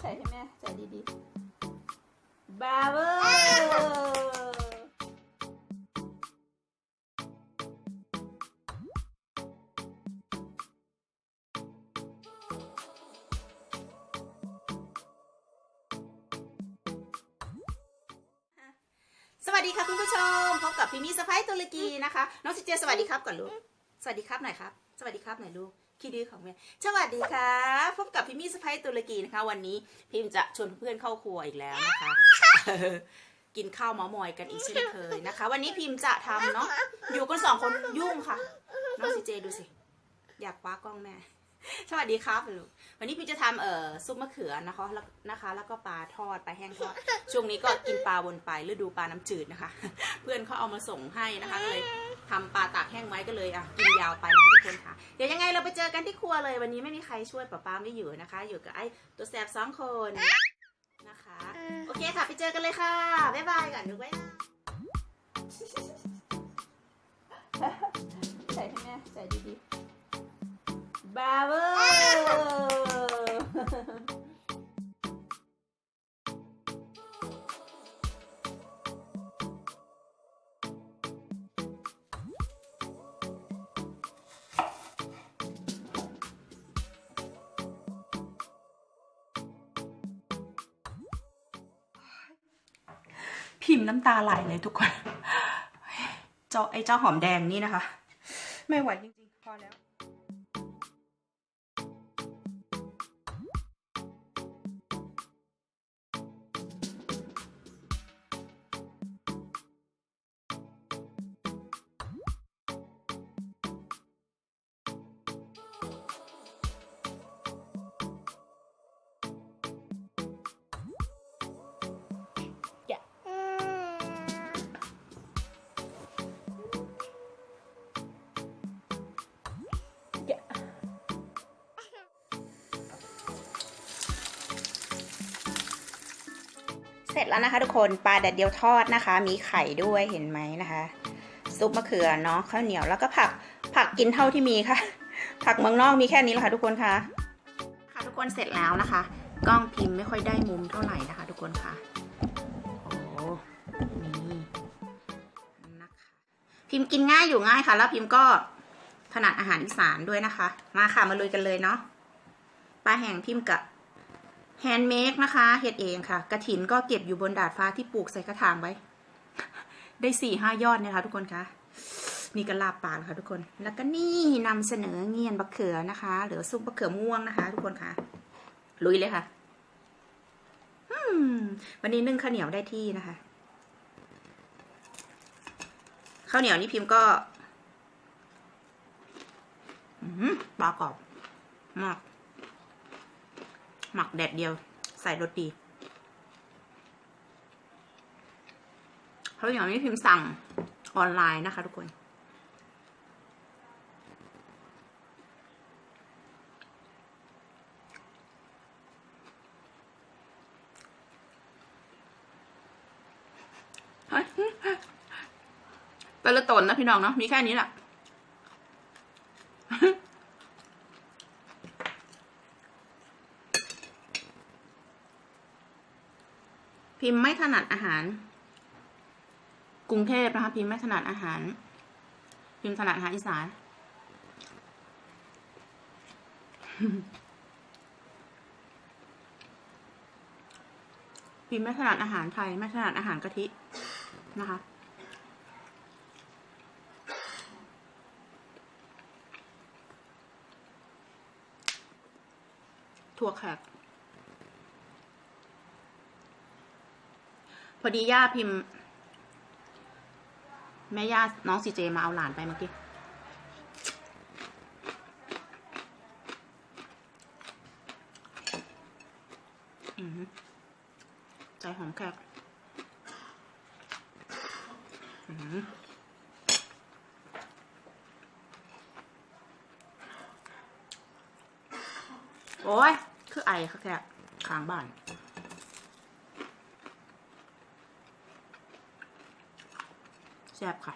ใส่ให้แม่ใส่ดีๆบาเวอร์สวัสดีค่ะคุณผู้ชม พบกับพิมพ์สไปตุรกีนะคะ น้องซิเจสวัสดีครับก่อนลูก สวัสดีครับหน่อยครับ สวัสดีครับหน่อยลูก คิดดีของแม่สวัสดีค่ะ พบกับพิมพ์สไปตุรกีนะคะ วันนี้พิมจะชวนเพื่อนเข้าครัวอีกแล้วนะคะ กินข้าวเมามอยกันอีกเช่นเคยนะคะ วันนี้พิมจะทำเนาะอยู่กันสองคนยุ่งค่ะน้องซีเจดูสิ อยากคว้ากล้องแม่สวัสดีครับลูกวันนี้พิมจะทำเอ่อซุปมะเขือนะคะแล้วนะคะ แล้วก็ปลาทอดปลาแห้งทอดช่วงนี้ก็กินปลาวนไปฤดูปลาน้ำจืดนะคะ เพื่อนเขาเอามาส่งให้นะคะก็เลยทำปลาตากแห้งไว้ก็เลยอะกินยาวไปนะคะ คนค่ะ เดี๋ยวยังไงเราไปเจอกันที่ครัวเลย วันนี้ไม่มีใครช่วยป้าป้าไม่อยู่นะคะ อยู่กับไอ้ตัวแสบสองคนนะคะ โอเคค่ะ ไปเจอกันเลยค่ะ บ๊ายบายก่อนดูไว้นะใส่ให้แม่ใส่ดีๆบาเวอ พิมพ์น้ำตาไหลเลยทุกคน เจ้าไอ้เจ้าหอมแดงนี่นะคะ ไม่ไหวจริงๆ พอแล้ว ร็จแล้วนะคะทุกคนปลาแดดเดียวทอดนะคะ มีไข่ด้วยเห็นไหมนะคะ ซุปมะเขือเนาะข้าวเหนียวแล้วก็ผักผักกินเท่าที่มีค่ะ ผักเมืองนอกมีแค่นี้แหละค่ะทุกคนค่ะ ค่ะทุกคนเสร็จแล้วนะคะ กล้องพิมพ์ไม่ค่อยได้มุมเท่าไหร่นะคะ ทุกคนค่ะโอ้นี่นะคะพิมพ์กินง่ายอยู่ง่ายค่ะ แล้วพิมพ์ก็ถนัดอาหารอีสานด้วยนะคะ มาค่ะมาลุยกันเลยเนาะปลาแห้งพิมพ์กับ แฮนด์เมดนะคะเฮ็ดเองค่ะ กระถินก็เก็บอยู่บนดาดฟ้าที่ปลูกใส่กระถางไว้ ได้สี่ห้ายอดเนยคะทุกคนคะนี่ก็ลาบปลาค่ะทุกคน แล้วก็นี่นำเสนอเงียนบะเขือนะคะ หรือซุปบะเขือม่วงนะคะ ทุกคนค่ะ ลุยเลยค่ะวันนี้นึ่งข้าวเหนียวได้ที่นะคะ ข้าวเหนียวนี่พิมพ์ก็อืมปลากรอบมาก หมักแดดเดียว ใส่รสดีเพราะอย่างนี้พิมพ์สั่งออนไลน์นะคะทุกคนแต่ละตนนะพี่น้องเนาะมีแค่นี้แหละ พิมพ์ไม่ถนัดอาหาร กรุงเทพนะคะพิมพ์ไม่ถนัดอาหาร พิมพ์ถนัดอาหารอีสานพิมพ์ไม่ถนัดอาหารไทย ไม่ถนัดอาหารกะทินะคะถั่วแขก พอดีย่าพิมพ์ แม่ย่าน้องซีเจมาเอาหลานไปเมื่อกี้ใจหอมแขกโอ้ย คือไอค่ะแขกค้างบ้าน ซ่บค่ะ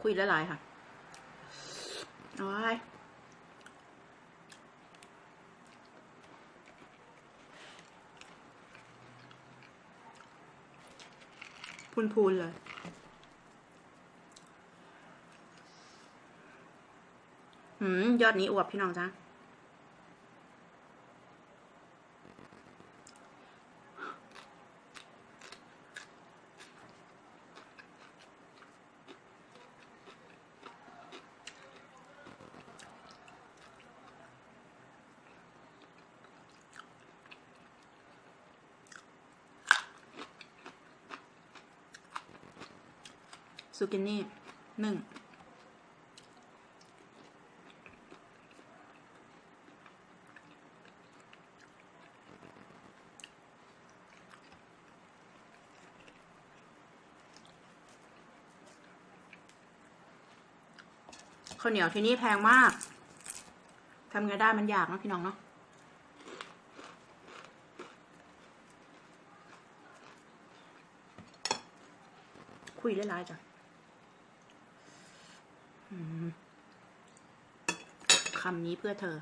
คุยละลายค่ะโอ้ยพูนๆเลย หืมยอดนี้อวบพี่น้องจ้าซูกินี่หนึ่ง ข้าวเหนียวที่นี่แพงมากทำไงได้มันยากนะพี่น้องเนาะคุยหลายๆจ้ะคำนี้เพื่อเธอ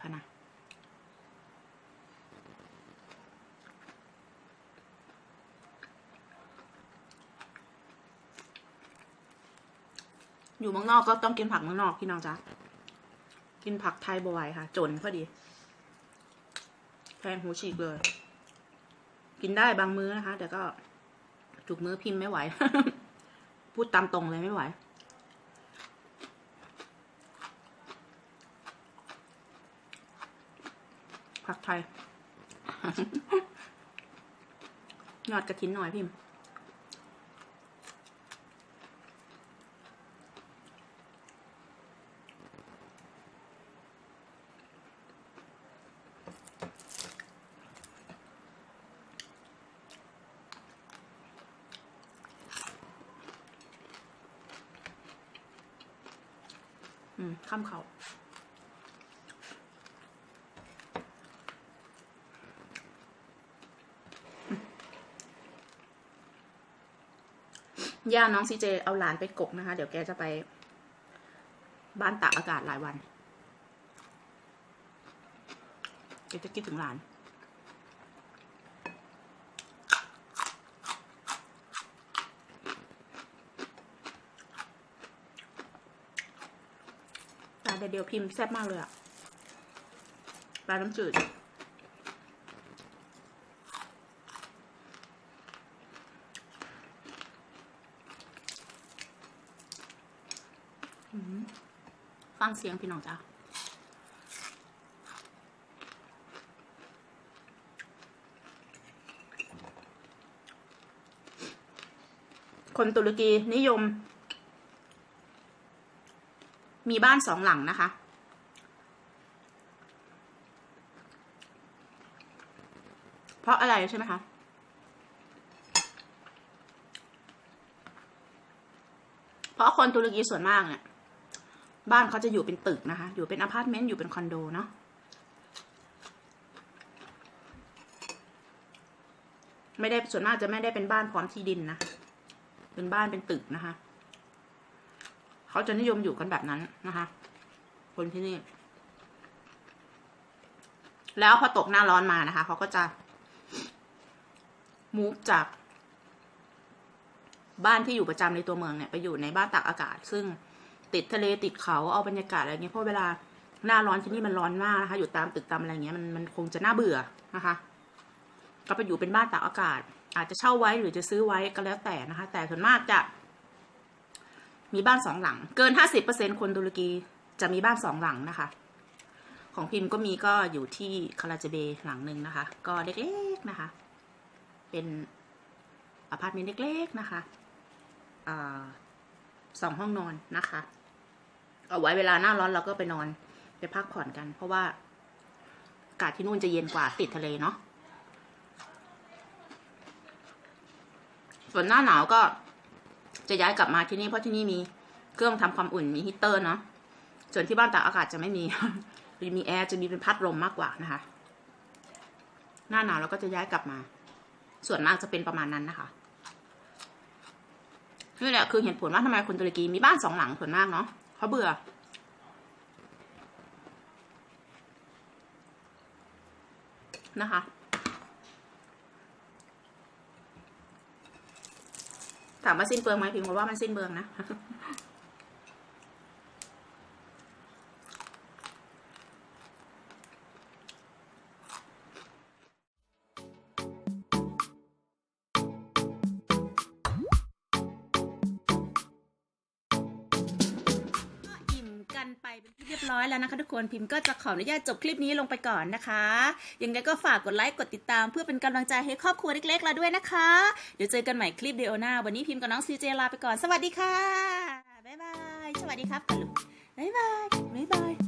พนะ อยู่เมืองนอกก็ต้องกินผักเมืองนอกพี่น้องจ๊ะ กินผักไทยบ่อยค่ะ จนพอดีแพงหูฉีกเลย กินได้บางมื้อนะคะ แต่ก็จุกมื้อพิมพ์ไม่ไหว พูดตามตรงเลยไม่ไหว ผักไทย ยอดกระถินหน่อยพิมพ์ ข้ามเขาย่าน้องซีเจเอาหลานไปกกนะคะ เดี๋ยวแกจะไป บ้านตากอากาศหลายวัน แกจะคิดถึงหลาน แต่เดียวพิมพ์แซ่บมากเลยอะปลาน้ำจืดฟังเสียงพี่น้องจ้าคนตุรกีนิยม มีบ้านสองหลังนะคะ เพราะอะไรใช่ไหมคะเพราะคนตุรกีส่วนมากเนี่ยบ้านเขาจะอยู่เป็นตึกนะคะ อยู่เป็นอพาร์ตเมนต์อยู่เป็นคอนโดเนาะไม่ได้ส่วนมากจะไม่ได้เป็นบ้านพร้อมที่ดินนะ เป็นบ้านเป็นตึกนะคะ เขาจะนิยมอยู่กันแบบนั้นนะคะ คนที่นี่ แล้วพอตกหน้าร้อนมานะคะ เขาก็จะมูฟจาก บ้านที่อยู่ประจำในตัวเมืองเนี่ย ไปอยู่ในบ้านตากอากาศ ซึ่งติดทะเลติดเขาเอาบรรยากาศอะไรเงี้ยเพราะเวลาหน้าร้อนที่นี่มันร้อนมากนะคะ อยู่ตามตึกตามอะไรเงี้ยมันมันคงจะน่าเบื่อนะคะ ก็ไปอยู่เป็นบ้านตากอากาศ อาจจะเช่าไว้หรือจะซื้อไว้ก็แล้วแต่นะคะ แต่ส่วนมากจะ มีบ้านสองหลัง เกินห้าสิบเปอร์เซ็นคนตุรกีจะมีบ้านสองหลังนะคะ ของพิมพ์ก็มีก็อยู่ที่คาราเจเบหลังหนึ่งนะคะ ก็เล็กๆนะคะ เป็นอพาร์ตเมนต์เล็กๆนะคะอสองห้องนอนนะคะ เอาไว้เวลาหน้าร้อนเราก็ไปนอนไปพักผ่อนกัน เพราะว่าอากาศที่นู่นจะเย็นกว่าติดทะเลเนาะส่วนหน้าหนาวก็ จะย้ายกลับมาที่นี่เพราะที่นี่มีเครื่องทำความอุ่นมีฮีตเตอร์เนาะส่วนที่บ้านตากอากาศจะไม่มีจะมีแอร์จะมีเป็นพัดลมมากกว่านะคะ หน้าหนาวเราก็จะย้ายกลับมา ส่วนมากจะเป็นประมาณนั้นนะคะนี่แหละคือเหตุผลว่าทำไมคนตุรกีมีบ้านสองหลังส่วนมากเนาะเขาเบื่อนะคะ ถามว่าสิ้นเปลืองไหมพิมพ์ว่ามันสิ้นเปลืองนะ เรียบร้อยแล้วนะคะทุกคนพิมพ์ก็จะขออนุญาตจบคลิปนี้ลงไปก่อนนะคะยังไงก็ฝากกดไลค์กดติดตาม เพื่อเป็นกำลังใจให้ครอบครัวเล็กๆเราด้วยนะคะ เดี๋ยวเจอกันใหม่คลิปเดียวหน้าวันนี้พิมพ์กับน้องซีเจลาไปก่อนสวัสดีค่ะบ๊ายบายสวัสดีครับบ๊ายบายบ๊ายบาย